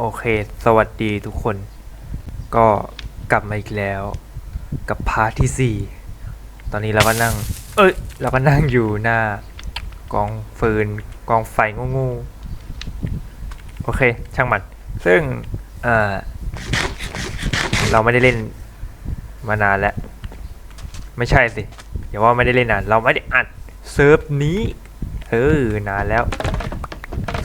โอเค สวัสดีทุกคน ก็กลับมาอีกแล้วกับพาร์ทที่ 4 ตอนนี้เราก็นั่ง เอ้ย เราก็นั่งอยู่หน้ากองฟืนกองไฟงูๆโอเค ช่างมัน ซึ่ง เออเราไม่ได้เล่นมานานแล้ว ไม่ใช่สิอย่าว่าไม่ได้เล่นนาน เราไม่ได้อัดเซิร์ฟนี้ เออนานแล้ว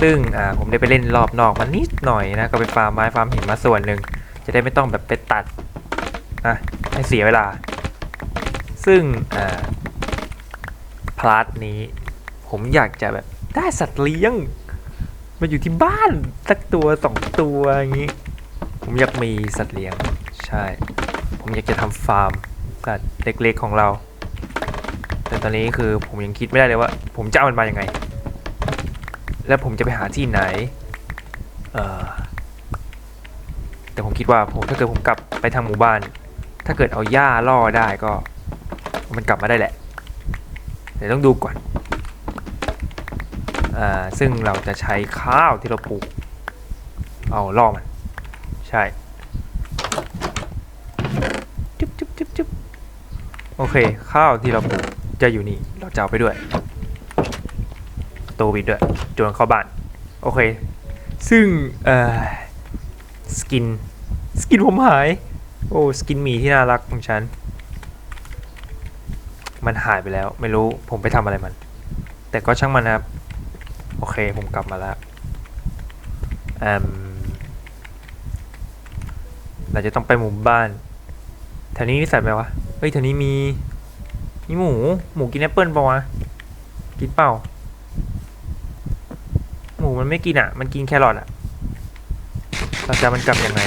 ซึ่งอ่าผมได้ไปเล่นรอบนอกมานิดหน่อยนะ ก็ไปฟาร์มไม้ฟาร์มหินมาส่วนหนึ่ง จะได้ไม่ต้องแบบไปตัดนะให้เสียเวลา ซึ่งอ่าพลาสนี้ ผมอยากจะแบบได้สัตว์เลี้ยง มาอยู่ที่บ้านสักตัวสองตัวอย่างนี้ ผมอยากมีสัตว์เลี้ยง ใช่ ผมอยากจะทำฟาร์มสัตว์เล็กๆของเรา แต่ตอนนี้คือผมยังคิดไม่ได้เลยว่า ผมจะเอามันมาอย่างไง แล้วผมจะไปหาที่ไหน เออแต่ผมคิดว่าผมถ้าเกิดผมกลับไปทางหมู่บ้าน ถ้าเกิดเอาหญ้าล่อได้ก็ มันกลับมาได้แหละเดี๋ยวต้องดูก่อนอ่าซึ่งเราจะใช้ข้าวที่เราปลูก เอาล่อมัน ใช่จุ๊บจุ๊บจุ๊บจุ๊บโอเค ข้าวที่เราปลูกจะอยู่นี่ เราจะเอาไปด้วย ตูปิดด้วยจรเข้าบ้าน โอเค ซึ่งเอ่อสกิน สกินผมหาย โอ้สกินหมีที่น่ารักของฉัน มันหายไปแล้ว ไม่รู้ผมไปทำอะไรมัน แต่ก็ช่างมันนะครับ โอเคผมกลับมาแล้วอืมเราจะต้องไปหมู่บ้าน แถวนี้มีสัตว์ไหมวะ เฮ้ยแถวนี้มี มีหมู หมูกินแอปเปิลปะวะ กินเปล่า มันไม่กินอะ มันกินแครอทอะ เราจะมันกลับยังไง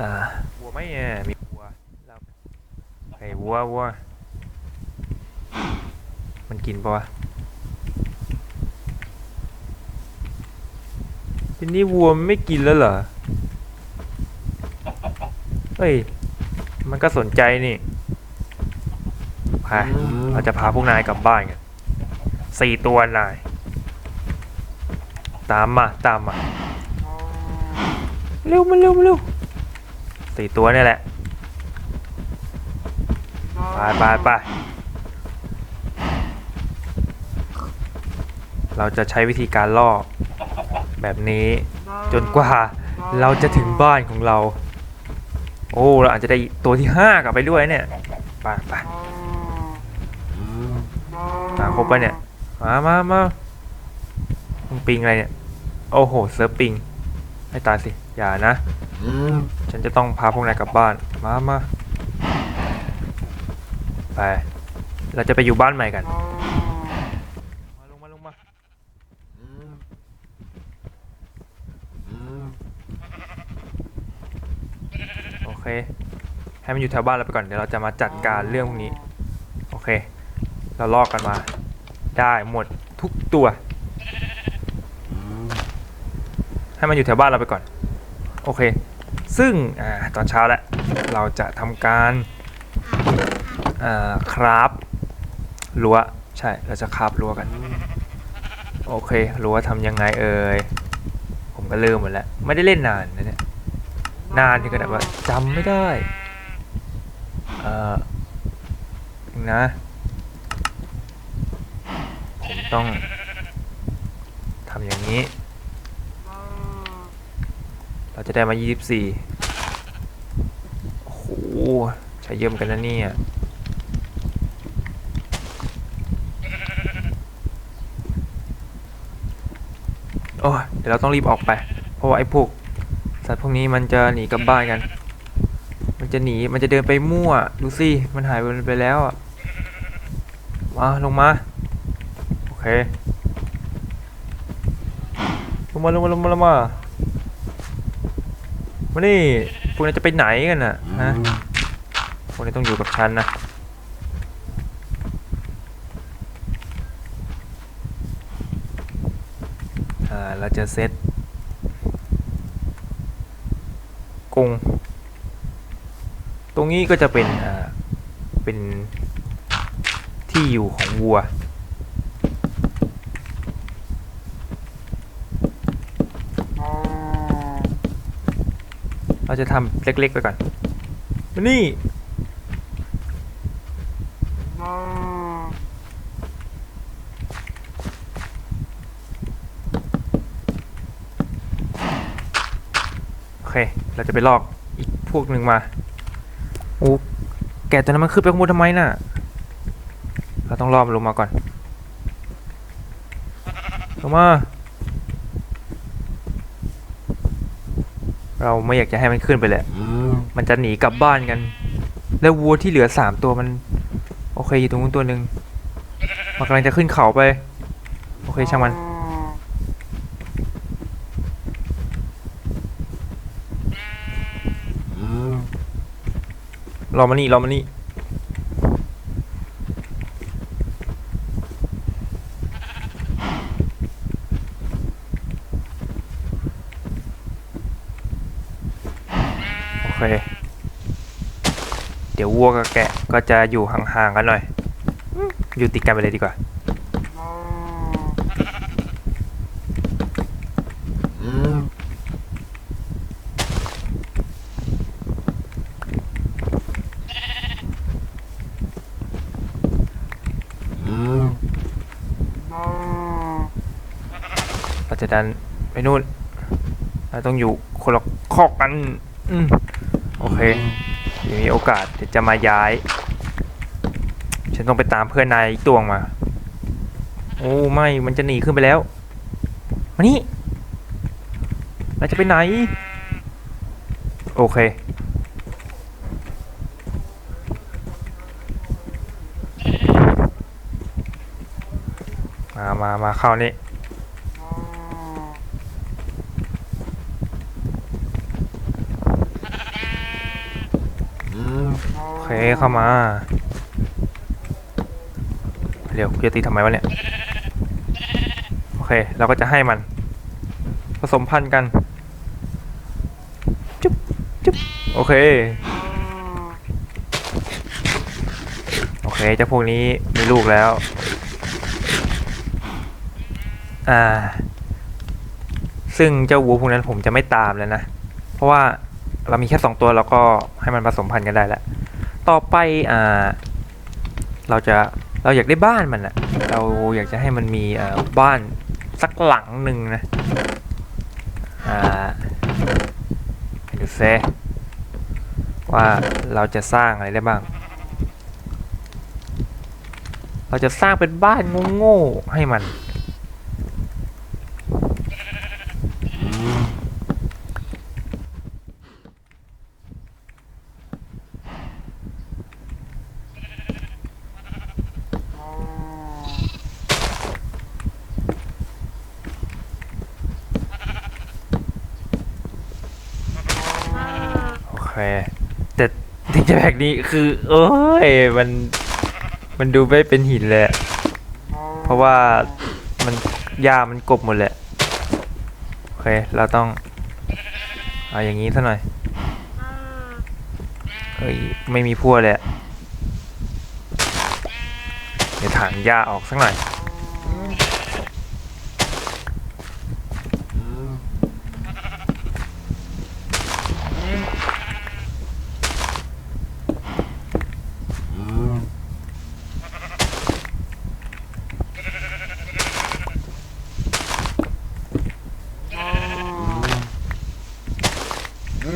อ่า วัวไหม่เนี่ยมีวัวเราไอ้วัววัว มันกินปะวะทีนี้วัวไม่กินแล้วเหรอ เฮ้ย มันก็สนใจนี่พาเราจะพาพวกนายกลับบ้านกันสี่ตัวนาย ตามมาตามมาเร็วมาเร็วมาเร็วสี่ตัวเนี่ยแหละไปไปไปเราจะใช้วิธีการล่อแบบนี้จนกว่าเราจะถึงบ้านของเรา โอ้เราอาจจะได้ตัวที่ห้ากลับไปด้วยเนี่ยไปไปมาครบปะเนี่ยมามามา มึงปิงอะไรเนี่ย โอ้โห เซิร์ฟปิงให้ตายสิ อย่านะ ฉันจะต้องพาพวกนายกลับบ้าน มา มาไป เราจะไปอยู่บ้านใหม่กัน มาลงมาลงมาโอเค ให้มันอยู่แถวบ้านเราไปก่อน เดี๋ยวเราจะมาจัดการเรื่องพวกนี้ โอเค เราลอกกันมา ได้หมดทุกตัว ให้มันอยู่แถวบ้านเราไปก่อน โอเค ซึ่งอตอนเช้าแล้ว เราจะทำการคราฟรั้วใช่เราจะคราฟรั้วกัน โอเครั้วทำยังไงเอ่ยผมก็ลืมหมดแล้ว ไม่ได้เล่นนานนะเนี่ยนานที่ขนาดว่าจำไม่ได้เออนะผมต้องทำอย่างนี้ จะได้มา 24 โอ้โห ใช้เยี่ยมกันนะเนี่ย โอ้เดี๋ยวเราต้องรีบออกไป เพราะว่าไอ้พวกสัตว์พวกนี้มันจะหนีกลับบ้านกัน มันจะหนี มันจะเดินไปมั่ว ดูสิ มันหายไปแล้วอะ มาลงมา โอเค ลงมาลงมาลงมาลงมา มานี่พวกนี้จะไปไหนกันน่ะฮะพวกนี้ต้องอยู่กับฉันนะอ่าเราจะเซตกรงตรงนี้ก็จะเป็นอ่าเป็นที่อยู่ของวัว เราจะทำเล็ก ๆ ไปก่อนนี่โอเค เราจะไปลอกอีกพวกหนึ่งมาโอ้แกตัวนั้นมันขึ้นไปข้างบนทำไมน่ะ เราต้องลอมันลงมาก่อนลงมา เราไม่อยากจะให้มันขึ้นไปเลยมันจะหนีกลับบ้านกัน แล้ววัวที่เหลือสามตัวมัน โอเคอยู่ตรงนู้นตัวหนึ่งมันกำลังจะขึ้นเขาไป โอเคช่างมัน รอมานี่รอมานี่ เคเดี๋ยววัวกับแกะก็จะอยู่ห่างๆกันหน่อย อยู่ติดกันไปเลยดีกว่า เราจะดันไปนู่น เราต้องอยู่คนละคอกกัน อืม โอเคเดี๋ยวมีโอกาสเดี๋ยวจะมาย้าย ฉันต้องไปตามเพื่อนนายอีกตัวมา โอ้ไม่มันจะหนีขึ้นไปแล้ว มานี่นาจะไปไหน โอเค มามามาเข้านี่ โอ เข้ามา เดี๋ยวจะตีทำไมวะเนี่ย โอเค เราก็จะให้มัน ผสมพันธุ์กันจุ๊บจุ๊บโอเค โอเคเจ้าพวกนี้มีลูกแล้ว อ่า ซึ่งเจ้าวัวพวกนั้นผมจะไม่ตามแล้วนะ เพราะว่าเรามีแค่สองตัวเราก็ให้มันผสมพันธุ์กันได้แล้ว ต่อไปอ่าเราจะเราอยากได้บ้านมันอะเราอยากจะให้มันมีอ่าบ้านสักหลังหนึ่งนะอ่าดูเซว่าเราจะสร้างอะไรได้บ้าง เราจะสร้างเป็นบ้านโง่ๆให้มัน โอ เค แต่ทิกแพ็กนี้คือเอ้ยมันมันดูไม่เป็นหินเลยเพราะว่ามันหญ้ามันกบหมดแหละโอเค เราต้องเอาอย่างนี้ซะหน่อยเฮ้ยไม่มีพั่วเลยอะเดี๋ยวถางหญ้าออกสักหน่อย อ่า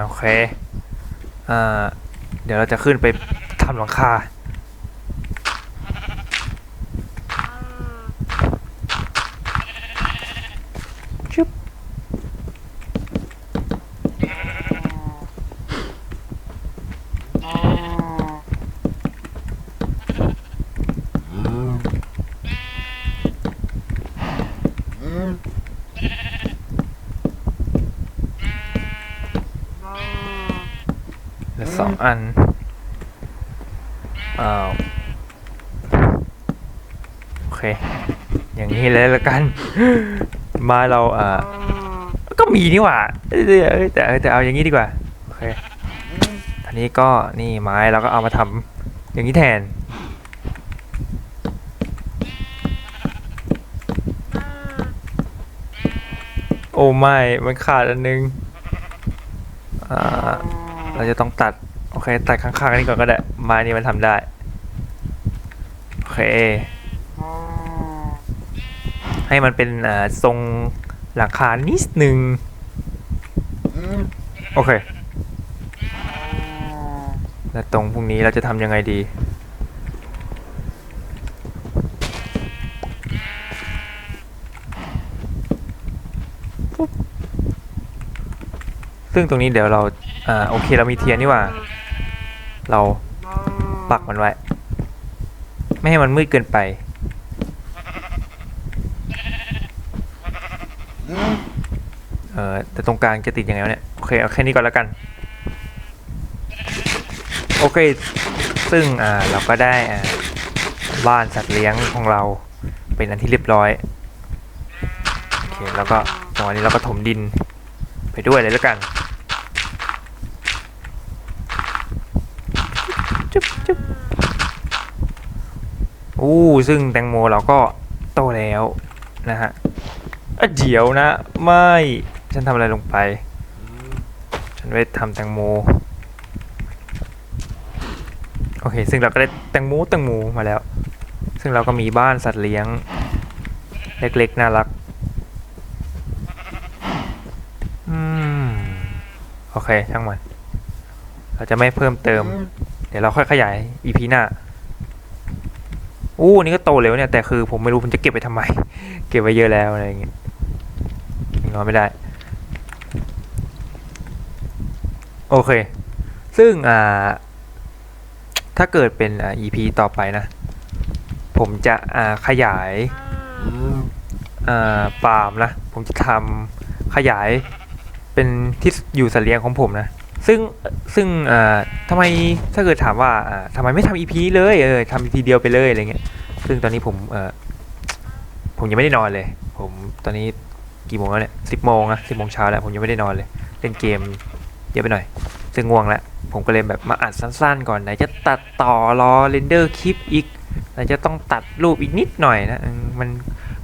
โอเค อ่า เดี๋ยวเราจะขึ้นไปทำหลังคา องอัน อ้าโอเค อย่างนี้เลยละกัน มาเราเอ่าก็มีนี่หว่าแต่แต่เอาอย่างนี้ดีกว่า โอเคทีนี้ก็นี่ไม้เราก็เอามาทำอย่างนี้แทนโอ้ไม่ มันขาดอันนึง เราจะต้องตัด เคตัดข้างๆนี่ก่อนก็ได้ มานี่มันทำได้ โอเค ให้มันเป็นอ่าทรงหลังคานิดนึง โอเค แล้วตรงพรุ่งนี้เราจะทำยังไงดี ซึ่งตรงนี้เดี๋ยวเราอ่าโอเคเรามีเทียนนี่ว่า เราปักมันไว้ ไม่ให้มันมืดเกินไป เออแต่ตรงกลางจะติดยังไงวะเนี่ย โอเคเอาแค่นี้ก่อนแล้วกัน โอเค ซึ่งอ่าเราก็ได้อ่าบ้านสัตว์เลี้ยงของเราเป็นอันที่เรียบร้อย โอเค แล้วก็จังนี้เราก็ถมดินไปด้วยเลยแล้วกัน จุ๊บจุ๊บอู้ ซึ่งแตงโมเราก็โตแล้วนะฮะเดี๋ยวนะ ไม่ฉันทำอะไรลงไป ฉันไปทำแตงโมโอเค ซึ่งเราก็ได้แตงโมแตงโมมาแล้ว ซึ่งเราก็มีบ้านสัตว์เลี้ยง เล็กๆ น่ารักอืมโอเคช่างมัน เราจะไม่เพิ่มเติม เดี๋ยวเราค่อยขยาย EP หน้า อู้นี่ก็โตเร็วเนี่ย แต่คือผมไม่รู้ผมจะเก็บไปทำไม เก็บไว้เยอะแล้วอะไรอย่างเงี้ยนอนไม่ได้ โอเค ซึ่งอ่า ถ้าเกิดเป็นอ่า EP ต่อไปนะ ผมจะอ่าขยายอ่าฟาร์มนะ ผมจะทำขยายเป็นที่อยู่สัตว์เลี้ยงของผมนะ ซึ่งซึ่งทำไมถ้าเกิดถามว่าทำไมไม่ทำ EP เลยเออทำ EP เดียวไปเลยอะไรเงี้ยซึ่งตอนนี้ผมผมยังไม่ได้นอนเลย ผมตอนนี้กี่โมงแล้วเนี่ยสิบโมงนะสิบโมงเช้าแล้วผมยังไม่ได้นอนเลยเล่นเกมเยอะไปหน่อย ซึ่งง่วงแล้วผมก็เลยแบบมาอัดสั้นๆ ก่อนไหนจะตัดต่อรอเรนเดอร์คลิปอีกไหนจะต้องตัดรูปอีกนิดหน่อยนะมัน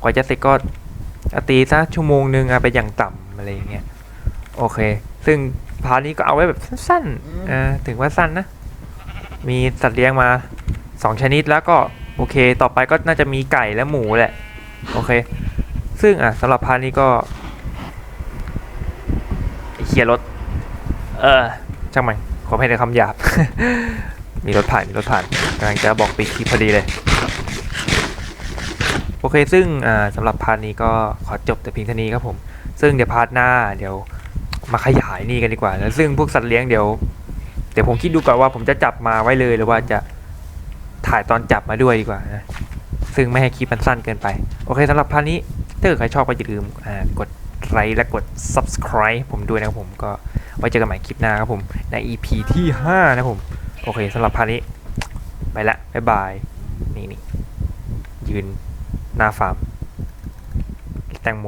กว่าจะเสร็จก็อาตีซะชั่วโมงหนึ่งอะไปอย่างต่ำอะไรอย่างเงี้ยโอเค ซึ่ง พาร์ทนี้ก็เอาไว้แบบสั้นๆเออถึงว่าสั้นนะ มีสัตว์เลี้ยงมาสองชนิดแล้วก็โอเค ต่อไปก็น่าจะมีไก่และหมูแหละ โอเค ซึ่งอะสำหรับพาร์ทนี้ก็ไอ้เคียรถ เออช่างมันขอให้ในคำหยาบ มีรถผ่าน มีรถผ่านกำลังจะบอกปิดคลิปพอดีเลย โอเค ซึ่งอ่าสำหรับพาร์ทนี้ก็ขอจบแต่เพียงเท่านี้ครับผม ซึ่งเดี๋ยวพาร์ทหน้าเดี๋ยว มาขยายนี่กันดีกว่าแล้วซึ่งพวกสัตว์เลี้ยงเดี๋ยวเดี๋ยวผมคิดดูก่อนว่าผมจะจับมาไว้เลยหรือว่าจะถ่ายตอนจับมาด้วยดีกว่านะซึ่งไม่ให้คลิปมันสั้นเกินไป โอเคสำหรับพาร์ทนี้ถ้าเกิดใครชอบก็อย่าลืมอ่ากดไลค์และกด subscribe ผมด้วยนะครับผมก็ไว้เจอกันใหม่คลิปหน้าครับผมใน EP ที่ 5 นะครับผมโอเคสำหรับพาร์ทนี้ ไปละบ๊ายบายนี่นี่ยืนหน้าฟาร์มแตงโม